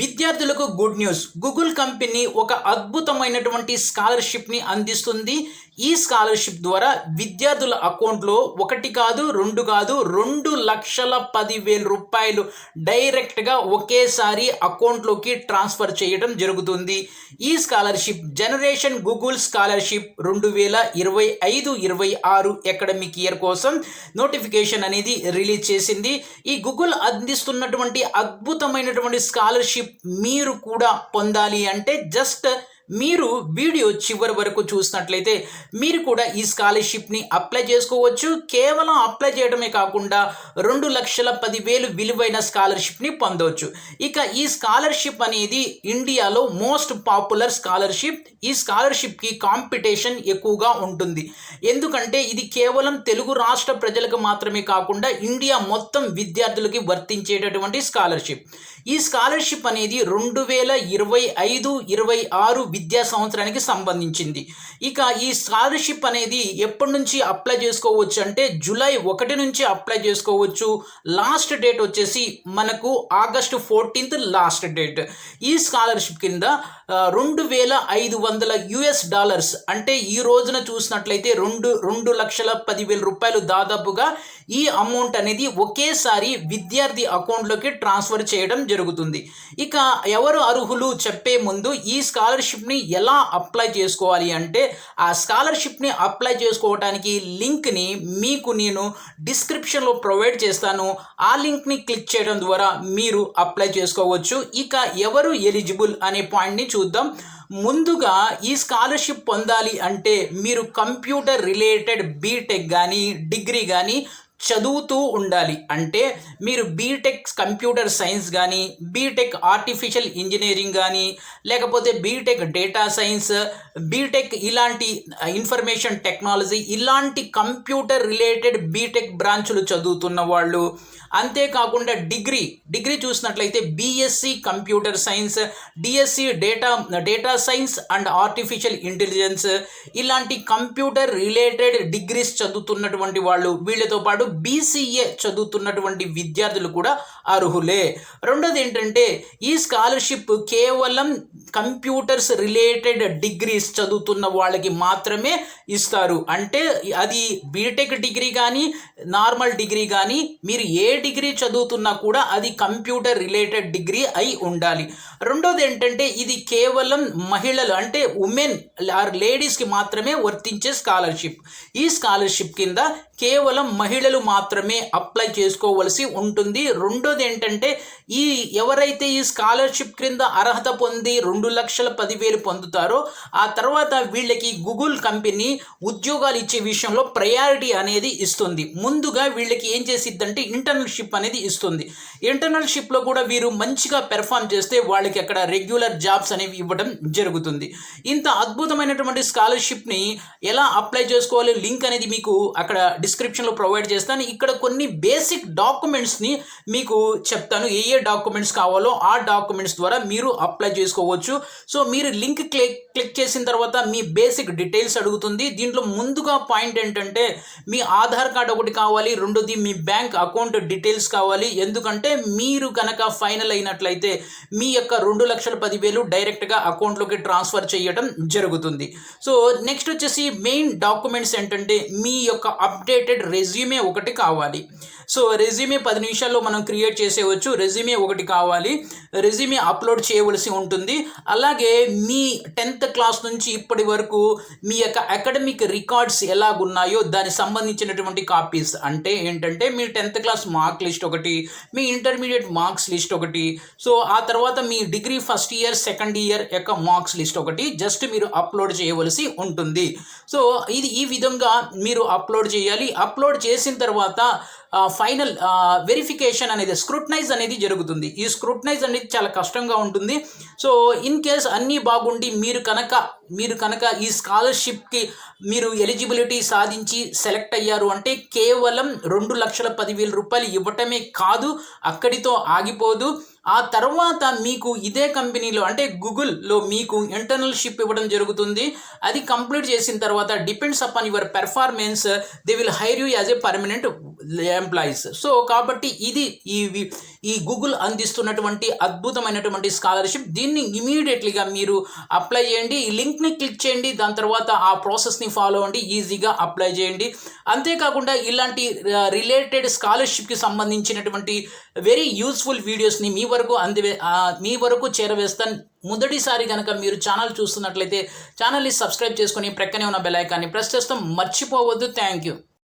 విద్యార్థులకు good news Google company ఒక అద్భుతమైనటువంటి స్కాలర్షిప్ని అందిస్తుంది. ఈ స్కాలర్షిప్ ద్వారా విద్యార్థుల అకౌంట్లో ఒకటి కాదు రెండు కాదు రెండు లక్షల పదివేల రూపాయలు డైరెక్ట్గా ఒకేసారి అకౌంట్లోకి ట్రాన్స్ఫర్ చేయడం జరుగుతుంది. ఈ స్కాలర్షిప్ జనరేషన్ గూగుల్ స్కాలర్షిప్ రెండు వేల ఇరవై ఐదు ఇరవై ఆరు అకాడమిక్ ఇయర్ కోసం నోటిఫికేషన్ అనేది రిలీజ్ చేసింది. ఈ గూగుల్ అందిస్తున్నటువంటి అద్భుతమైనటువంటి స్కాలర్షిప్ మీరు కూడా పొందాలి అంటే జస్ట్ మీరు వీడియో చివరి వరకు చూసినట్లయితే మీరు కూడా ఈ స్కాలర్షిప్ని అప్లై చేసుకోవచ్చు. కేవలం అప్లై చేయడమే కాకుండా రెండు లక్షల పదివేలు విలువైన స్కాలర్షిప్ని పొందవచ్చు. ఇక ఈ స్కాలర్షిప్ అనేది ఇండియాలో మోస్ట్ పాపులర్ స్కాలర్షిప్. ఈ స్కాలర్షిప్కి కాంపిటీషన్ ఎక్కువగా ఉంటుంది. ఎందుకంటే ఇది కేవలం తెలుగు రాష్ట్ర ప్రజలకు మాత్రమే కాకుండా ఇండియా మొత్తం విద్యార్థులకి వర్తించేటటువంటి స్కాలర్షిప్. ఈ స్కాలర్షిప్ అనేది రెండు వేల ఇరవై ఐదు ఇరవై ఆరు విద్యా సంవత్సరానికి సంబంధించింది. ఇక ఈ స్కాలర్షిప్ అనేది ఎప్పటి నుంచి అప్లై చేసుకోవచ్చు అంటే జూలై ఒకటి నుంచి అప్లై చేసుకోవచ్చు. లాస్ట్ డేట్ వచ్చేసి మనకు ఆగస్టు ఫోర్టీన్త్ లాస్ట్ డేట్. ఈ స్కాలర్షిప్ కింద రెండు వేల ఐదు వందల యుఎస్ డాలర్స్ అంటే ఈ రోజున చూసినట్లయితే రెండు రెండు లక్షల పదివేల రూపాయలు దాదాపుగా ఈ అమౌంట్ అనేది ఒకేసారి విద్యార్థి అకౌంట్లోకి ట్రాన్స్ఫర్ చేయడం జరుగుతుంది. ఇక ఎవరు అర్హులు చెప్పే ముందు ఈ స్కాలర్షిప్ స్కాలర్షిప్ని ఎలా అప్లై చేసుకోవాలి అంటే ఆ స్కాలర్షిప్ని అప్లై చేసుకోవడానికి లింక్ని మీకు నేను డిస్క్రిప్షన్లో ప్రొవైడ్ చేస్తాను. ఆ లింక్ని క్లిక్ చేయడం ద్వారా మీరు అప్లై చేసుకోవచ్చు. ఇక ఎవరు ఎలిజిబుల్ అనే పాయింట్ని చూద్దాం. ముందుగా ఈ స్కాలర్షిప్ పొందాలి అంటే మీరు కంప్యూటర్ రిలేటెడ్ బీటెక్ కానీ డిగ్రీ కానీ చదువుతూ ఉండాలి. అంటే మీరు బీటెక్ కంప్యూటర్ సైన్స్ కానీ బీటెక్ ఆర్టిఫిషియల్ ఇంజనీరింగ్ కానీ లేకపోతే B Tech data science B Tech ఇలాంటి ఇన్ఫర్మేషన్ టెక్నాలజీ ఇలాంటి కంప్యూటర్ రిలేటెడ్ బీటెక్ బ్రాంచులు చదువుతున్న వాళ్ళు అంతేకాకుండా డిగ్రీ డిగ్రీ చూసినట్లయితే BSc computer science DSc data data science and artificial intelligence ఇలాంటి కంప్యూటర్ రిలేటెడ్ డిగ్రీస్ చదువుతున్నటువంటి వాళ్ళు వీళ్ళతో పాటు బీసీఏ చదువుతున్నటువంటి విద్యార్థులు కూడా అర్హులే. రెండోది ఏంటంటే ఈ స్కాలర్షిప్ కేవలం కంప్యూటర్స్ రిలేటెడ్ డిగ్రీస్ చదువుతున్న వాళ్ళకి మాత్రమే ఇస్తారు. అంటే అది బీటెక్ డిగ్రీ కానీ నార్మల్ డిగ్రీ కానీ మీరు ఏ డిగ్రీ చదువుతున్నా కూడా అది కంప్యూటర్ రిలేటెడ్ డిగ్రీ అయి ఉండాలి. రెండోది ఏంటంటే ఇది కేవలం మహిళలు అంటే ఉమెన్ ఆర్ లేడీస్కి మాత్రమే వర్తించే స్కాలర్షిప్. ఈ స్కాలర్షిప్ కింద కేవలం మహిళలు మాత్రమే అప్లై చేసుకోవలసి ఉంటుంది. రెండోది ఏంటంటే ఈ ఎవరైతే ఈ స్కాలర్షిప్ క్రింద అర్హత పొంది రెండు లక్షల పదివేలు పొందుతారో ఆ తర్వాత వీళ్ళకి గూగుల్ కంపెనీ ఉద్యోగాలు ఇచ్చే విషయంలో ప్రయారిటీ అనేది ఇస్తుంది. ముందుగా వీళ్ళకి ఏం చేసిద్దంటే ఇంటర్నల్షిప్ అనేది ఇస్తుంది. ఇంటర్నల్షిప్లో కూడా వీరు మంచిగా పెర్ఫామ్ చేస్తే వాళ్ళకి అక్కడ రెగ్యులర్ జాబ్స్ అనేవి ఇవ్వడం జరుగుతుంది. ఇంత అద్భుతమైనటువంటి స్కాలర్షిప్ని ఎలా అప్లై చేసుకోవాలి? లింక్ అనేది మీకు అక్కడ డిస్క్రిప్షన్లో ప్రొవైడ్ చేస్తాను. ఇక్కడ కొన్ని బేసిక్ డాక్యుమెంట్స్ని మీకు చెప్తాను. ఏ ఏ డాక్యుమెంట్స్ కావాలో ఆ డాక్యుమెంట్స్ ద్వారా మీరు అప్లై చేసుకోవచ్చు. సో మీరు లింక్ క్లిక్ క్లిక్ చేసిన తర్వాత మీ బేసిక్ డీటెయిల్స్ అడుగుతుంది. దీంట్లో ముందుగా పాయింట్ ఏంటంటే మీ ఆధార్ కార్డ్ ఒకటి కావాలి. రెండోది మీ బ్యాంక్ అకౌంట్ డీటెయిల్స్ డీటెయిల్స్ కావాలి. ఎందుకంటే మీరు కనుక ఫైనల్ అయినట్లయితే మీ యొక్క రెండు లక్షల పదివేలు డైరెక్ట్గా అకౌంట్లోకి ట్రాన్స్ఫర్ చేయడం జరుగుతుంది. సో నెక్స్ట్ వచ్చేసి మెయిన్ డాక్యుమెంట్స్ ఏంటంటే మీ యొక్క అప్డేటెడ్ రెజ్యూమే ఒకటి కావాలి. సో రెజ్యూమే పది నిమిషాల్లో మనం క్రియేట్ చేసేవచ్చు రెజ్యూమే ఒకటి కావాలి. రెజ్యూమే అప్లోడ్ చేయవలసి ఉంటుంది. అలాగే మీ టెన్త్ క్లాస్ నుంచి ఇప్పటి వరకు మీ యొక్క అకాడమిక్ రికార్డ్స్ ఎలాగున్నాయో దానికి సంబంధించినటువంటి కాపీస్. అంటే ఏంటంటే మీరు టెన్త్ క్లాస్ మార్క్ లిస్ట్ ఒకటి మీ ఇంటర్మీడియట్ మార్క్స్ లిస్ట్ ఒకటి. సో ఆ తర్వాత మీ degree first year second year యొక్క మార్క్స్ లిస్ట్ ఒకటి జస్ట్ మీరు అప్లోడ్ చేయవలసి ఉంటుంది. సో ఇది ఈ విధంగా మీరు అప్లోడ్ చేయాలి. అప్లోడ్ చేసిన తర్వాత ఫైనల్ వెరిఫికేషన్ అనేది స్క్రూటనైజ్ అనేది జరుగుతుంది. ఈ స్క్రూటనైజ్ అనేది చాలా కష్టంగా ఉంటుంది. సో ఇన్ కేస్ అన్నీ బాగుండి మీరు కనుక మీరు కనుక ఈ స్కాలర్షిప్కి మీరు ఎలిజిబిలిటీ సాధించి సెలెక్ట్ అయ్యారు అంటే కేవలం రెండు లక్షల పదివేల రూపాయలు ఇవ్వటమే కాదు అక్కడితో ఆగిపోదు. ఆ తర్వాత మీకు ఇదే కంపెనీలో అంటే గూగుల్లో మీకు ఇంటర్నల్షిప్ ఇవ్వడం జరుగుతుంది. అది కంప్లీట్ చేసిన తర్వాత depends upon your performance they will hire you as a permanent employees. So కాబట్టి ఇది ఈ వి- ఈ గూగుల్ అందిస్తున్నటువంటి అద్భుతమైనటువంటి స్కాలర్షిప్ దీన్ని ఇమీడియట్లీగా మీరు అప్లై చేయండి. ఈ లింక్ని క్లిక్ చేయండి. దాని తర్వాత ఆ ప్రాసెస్ని ఫాలో అవ్వండి. ఈజీగా అప్లై చేయండి. అంతేకాకుండా ఇలాంటి రిలేటెడ్ స్కాలర్షిప్కి సంబంధించినటువంటి వెరీ యూస్ఫుల్ వీడియోస్ని మీ వరకు అందివే మీ వరకు చేరవేస్తాను. మొదటిసారి కనుక మీరు ఛానల్ చూస్తున్నట్లయితే ఛానల్ని సబ్స్క్రైబ్ చేసుకొని ప్రక్కనే ఉన్న బెల్ ఐకాన్ని ప్రెస్ చేస్తాం. మర్చిపోవద్దు. Thank you